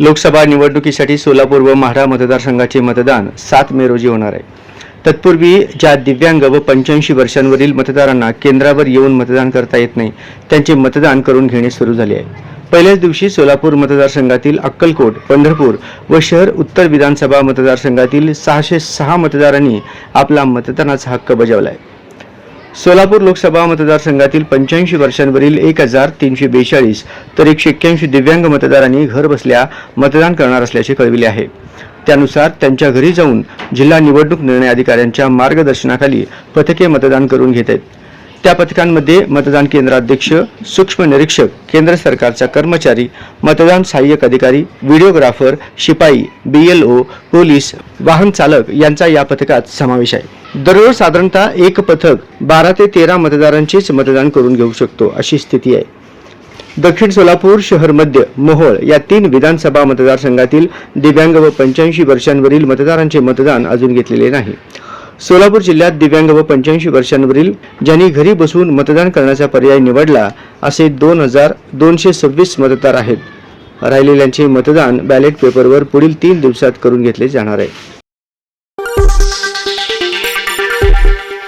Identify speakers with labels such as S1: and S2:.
S1: लोकसभा निवडणुकीसाठी सोलापूर व माढा मतदारसंघाचे मतदान सात मे रोजी होणार आहे. तत्पूर्वी ज्या दिव्यांग व पंच्याऐंशी वर्षांवरील मतदारांना केंद्रावर येऊन मतदान करता येत नाही त्यांचे मतदान करून घेणे सुरू झाले आहे. पहिल्याच दिवशी सोलापूर मतदारसंघातील अक्कलकोट पंढरपूर व शहर उत्तर विधानसभा मतदारसंघातील सहाशे सहा मतदारांनी आपला मतदानाचा हक्क बजावला आहे. सोलापूर लोकसभा मतदारसंघातील पंच्याऐंशी वर्षांवरील एक हजार तीनशे बेचाळीस तर एकशे एक्क्याऐंशी दिव्यांग मतदारांनी घरबसल्या मतदान करणार असल्याचे कळविले आहे. त्यानुसार त्यांच्या घरी जाऊन जिल्हा निवडणूक निर्णय अधिकाऱ्यांच्या मार्गदर्शनाखाली पथके मतदान करून घेत आहेत. त्या पथकांमध्ये मतदान केंद्राध्यक्ष सूक्ष्म निरीक्षक केंद्र सरकारचा कर्मचारी मतदान सहाय्यक अधिकारी व्हिडिओग्राफर शिपाई बीएलओ पोलीस वाहन चालक यांचा या पथकात समावेश आहे. दररोज साधारणतः एक पथक बारा ते तेरा मतदारांचेच मतदान करून घेऊ शकतो अशी स्थिती आहे. दक्षिण सोलापूर शहर मध्य मोहोळ या तीन विधानसभा मतदारसंघातील दिव्यांग व पंच्याऐंशी वर्षांवरील मतदारांचे मतदान अजून घेतलेले नाही. सोलापूर जिल्ह्यात दिव्यांग व पंच्याऐंशी वर्षांवरील ज्यांनी घरी बसून मतदान करण्याचा पर्याय निवडला असे दोन हजार दोनशे सव्वीस मतदार आहेत. राहिलेल्यांचे मतदान बॅलेट पेपरवर पुढील तीन दिवसात करून घेतले जाणार आहे.